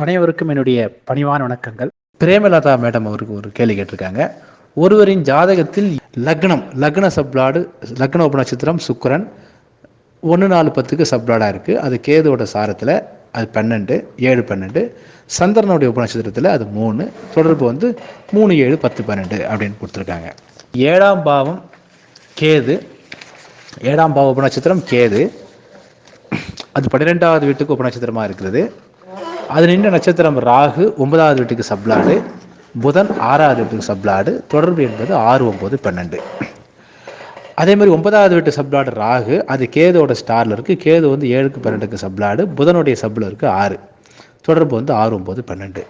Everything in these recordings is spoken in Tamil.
அனைவருக்கும் என்னுடைய பணிவான வணக்கங்கள். பிரேமலதா மேடம் அவருக்கு ஒரு கேள்வி கேட்டிருக்காங்க. ஒருவரின் ஜாதகத்தில் லக்னம் லக்ன சப்ளாடு லக்ன உபநட்சத்திரம் சுக்கரன் ஒன்று நாலு பத்துக்கு சப்ளாடாக இருக்குது அது கேதுவோட சாரத்தில் அது பன்னெண்டு ஏழு பன்னெண்டு. சந்திரனுடைய உபநட்சத்திரத்தில் அது மூணு. தொடர்பு வந்து மூணு ஏழு பத்து பன்னெண்டு அப்படின்னு கொடுத்துருக்காங்க. ஏழாம் பாவம் கேது. ஏழாம் பாவ உபநட்சத்திரம் கேது. அது பன்னிரெண்டாவது வீட்டுக்கு உபநட்சத்திரமாக இருக்கிறது. அது நின்ற நட்சத்திரம் ராகு ஒன்பதாவது வீட்டுக்கு சப்ளாடு புதன் ஆறாவது வீட்டுக்கு சப்ளாடு தொடர்பு என்பது ஆறு ஒம்பது பன்னெண்டு. அதே மாதிரி ஒன்பதாவது வீட்டு சப்ளாடு ராகு அது கேதோட ஸ்டாரில் இருக்குது கேது வந்து ஏழுக்கு பன்னெண்டுக்கு சப்ளாடு புதனுடைய சப்பில் இருக்குது ஆறு. தொடர்பு வந்து ஆறு ஒம்பது பன்னெண்டு.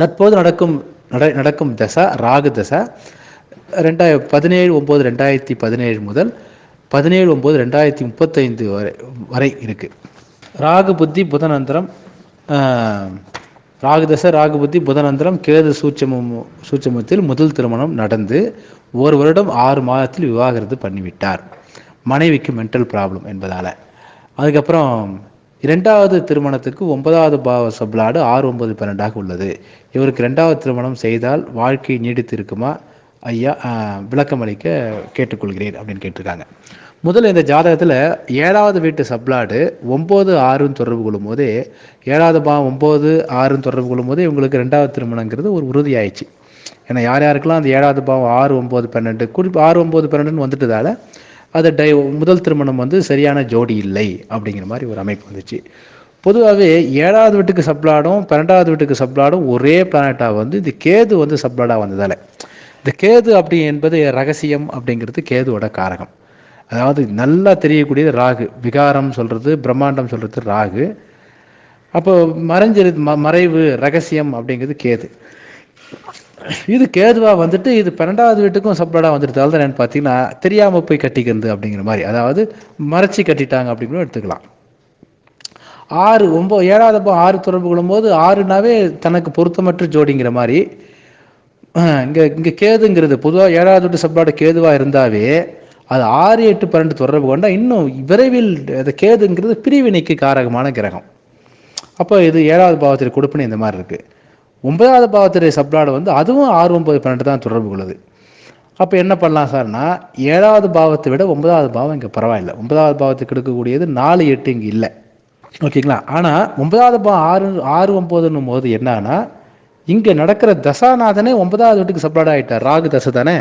தற்போது நடக்கும் நட நடக்கும் தசை ராகு தசை ரெண்டாய பதினேழு ஒம்பது ரெண்டாயிரத்தி பதினேழு முதல் பதினேழு ஒம்பது ரெண்டாயிரத்தி முப்பத்தைந்து வரை வரை இருக்குது ராகு புத்தி புதனந்தரம் ராகுதச ராகுபதி புதனந்திரம் புதனந்தரம் கேது சூட்சமம் சூட்சமத்தில் முதல் திருமணம் நடந்து ஒரு வருடம் ஆறு மாதத்தில் விவாகரத்து பண்ணிவிட்டார். மனைவிக்கு மென்டல் ப்ராப்ளம் என்பதால். அதுக்கப்புறம் இரண்டாவது திருமணத்துக்கு ஒன்பதாவது பாவ சப்ளாடு ஆறு ஒன்பது பன்னெண்டாக உள்ளது. இவருக்கு ரெண்டாவது திருமணம் செய்தால் வாழ்க்கை நீடித்து இருக்குமா ஐயா விளக்கம் அளிக்க கேட்டுக்கொள்கிறேன் அப்படின்னு கேட்டிருக்காங்க. முதல்ல இந்த ஜாதகத்தில் ஏழாவது வீட்டு சப்ளாடு ஒம்பது ஆறுன்னு தொடர்பு கொள்ளும் போதே ஏழாவது பாவம் ஒம்பது ஆறுன்னு தொடர்பு கொள்ளும் போதே இவங்களுக்கு ரெண்டாவது திருமணங்கிறது ஒரு உறுதியாயிடுச்சு. ஏன்னா யார் யாருக்கெல்லாம் அந்த ஏழாவது பாவம் ஆறு ஒம்பது பன்னெண்டு குறிப்பு ஆறு ஒம்பது பன்னெண்டுன்னு வந்துட்டதால அது டை முதல் திருமணம் வந்து சரியான ஜோடி இல்லை அப்படிங்கிற மாதிரி ஒரு அமைப்பு வந்துச்சு. பொதுவாகவே ஏழாவது வீட்டுக்கு சப்ளாடும் பன்னெண்டாவது வீட்டுக்கு சப்ளாடும் ஒரே பிளானட்டாக வந்து இந்த கேது வந்து சப்ளாடாக வந்ததால். இந்த கேது அப்படி என்பது ரகசியம் அப்படிங்கிறது கேதுவோட காரகம். அதாவது நல்லா தெரியக்கூடியது ராகு. விகாரம் சொல்கிறது பிரம்மாண்டம் சொல்கிறது ராகு. அப்போ மறைஞ்சிரு ம மறைவு ரகசியம் அப்படிங்கிறது கேது. இது கேதுவாக வந்துட்டு இது பன்னெண்டாவது வீட்டுக்கும் சப்ளடாக வந்துட்டு தான் பார்த்தீங்கன்னா தெரியாமல் போய் கட்டிக்கிறது அப்படிங்கிற மாதிரி. அதாவது மறைச்சி கட்டிட்டாங்க அப்படிங்கிற எடுத்துக்கலாம். ஆறு ஒம்பது ஏழாவது ஆறு தொடர்பு கொள்ளும்போது ஆறுனாவே தனக்கு பொருத்தமற்ற ஜோடிங்கிற மாதிரி இங்கே இங்கே கேதுங்கிறது பொதுவாக ஏழாவது எட்டு சப்பாடு கேதுவாக இருந்தாவே அது ஆறு எட்டு பன்னெண்டு தொடர்பு கொண்டா இன்னும் விரைவில் அந்த கேதுங்கிறது பிரிவினைக்கு காரகமான கிரகம். அப்போ இது ஏழாவது பாவத்தில் கொடுப்புன்னு இந்த மாதிரி இருக்குது ஒன்பதாவது பாவத்துடைய சப்ளாடு வந்து அதுவும் ஆறு ஒன்பது பன்னெண்டு தான் தொடர்பு கொள்ளுது. அப்போ என்ன பண்ணலாம் சார்னா ஏழாவது பாவத்தை விட ஒன்பதாவது பாவம் இங்கே பரவாயில்லை. ஒன்பதாவது பாவத்துக்கு எடுக்கக்கூடியது நாலு எட்டு இங்கே இல்லை. ஓகேங்களா? ஆனால் ஒன்பதாவது பாவம் ஆறு ஆறு ஒம்பதுன்னும் போது என்னன்னா இங்கே நடக்கிற தசாநாதனே ஒன்பதாவது வீட்டுக்கு சப்ளாட் ஆகிட்டார் ராகு தசை தானே?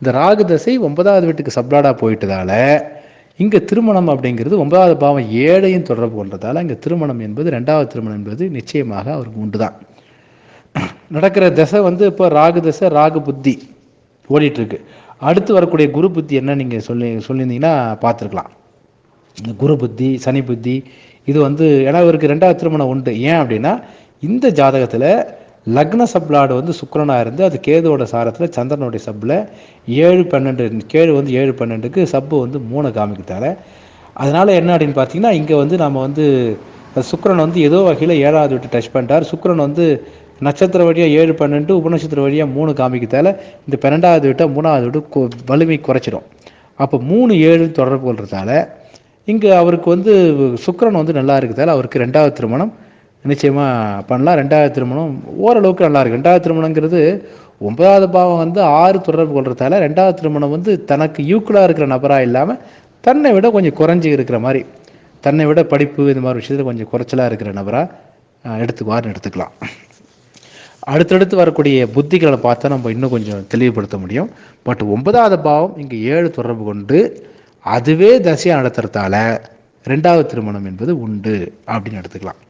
இந்த ராகு தசை ஒன்பதாவது வீட்டுக்கு சப்ளாடாக போயிட்டதால இங்கே திருமணம் அப்படிங்கிறது ஒன்பதாவது பாவம் ஏழையும் தொடர்பு கொண்டதால் இங்கே திருமணம் என்பது ரெண்டாவது திருமணம் என்பது நிச்சயமாக அவருக்கு உண்டு தான். நடக்கிற தசை வந்து இப்போ ராகு தசை ராகு புத்தி ஓடிட்டுருக்கு. அடுத்து வரக்கூடிய குரு புத்தி என்ன நீங்கள் சொல்லி சொல்லியிருந்தீங்கன்னா பார்த்துருக்கலாம். இந்த குரு புத்தி சனி புத்தி இது வந்து ஏன்னா இவருக்கு ரெண்டாவது திருமணம் உண்டு. ஏன் அப்படின்னா இந்த ஜாதகத்தில் லக்ன சப்ளாடு வந்து சுக்கரனாக இருந்து அது கேதுவோட சாரத்தில் சந்திரனுடைய சப்பில் ஏழு பன்னெண்டு கேழு வந்து ஏழு பன்னெண்டுக்கு சப்பு வந்து மூணு காமிக்கிறதால அதனால் என்ன அப்படின்னு பார்த்தீங்கன்னா இங்கே வந்து நம்ம வந்து சுக்கரன் வந்து ஏதோ வகையில் ஏழாவது விட்டு டச் பண்ணிட்டார். சுக்கரன் வந்து நட்சத்திர வழியாக ஏழு பன்னெண்டு உபநட்சத்திர வழியாக மூணு காமிக்கிறதால இந்த பன்னெண்டாவது விட்டால் மூணாவது விட்டு வலிமை குறைச்சிடும். அப்போ மூணு ஏழு தொடர்பு கொள்றதால இங்கே அவருக்கு வந்து சுக்கரன் வந்து நல்லா இருக்கிறதால அவருக்கு ரெண்டாவது திருமணம் நிச்சயமாக பண்ணலாம். ரெண்டாவது திருமணம் ஓரளவுக்கு நல்லாயிருக்கு ரெண்டாவது திருமணங்கிறது ஒன்பதாவது பாவம் வந்து ஆறு தொடர்பு கொள்றதால ரெண்டாவது திருமணம் வந்து தனக்கு யூக்குலாக இருக்கிற நபராக இல்லாமல் தன்னை விட கொஞ்சம் குறைஞ்சி இருக்கிற மாதிரி தன்னை விட படிப்பு இந்த மாதிரி விஷயத்தில் கொஞ்சம் குறைச்சலாக இருக்கிற நபராக எடுத்துக்குவார்னு எடுத்துக்கலாம். அடுத்தடுத்து வரக்கூடிய புத்திகளை பார்த்தா நம்ம இன்னும் கொஞ்சம் தெளிவுபடுத்த முடியும். பட் ஒன்பதாவது பாவம் இங்கே ஏழு தொடர்பு கொண்டு அதுவே தசையாக நடத்துறதால ரெண்டாவது திருமணம் என்பது உண்டு அப்படின்னு எடுத்துக்கலாம்.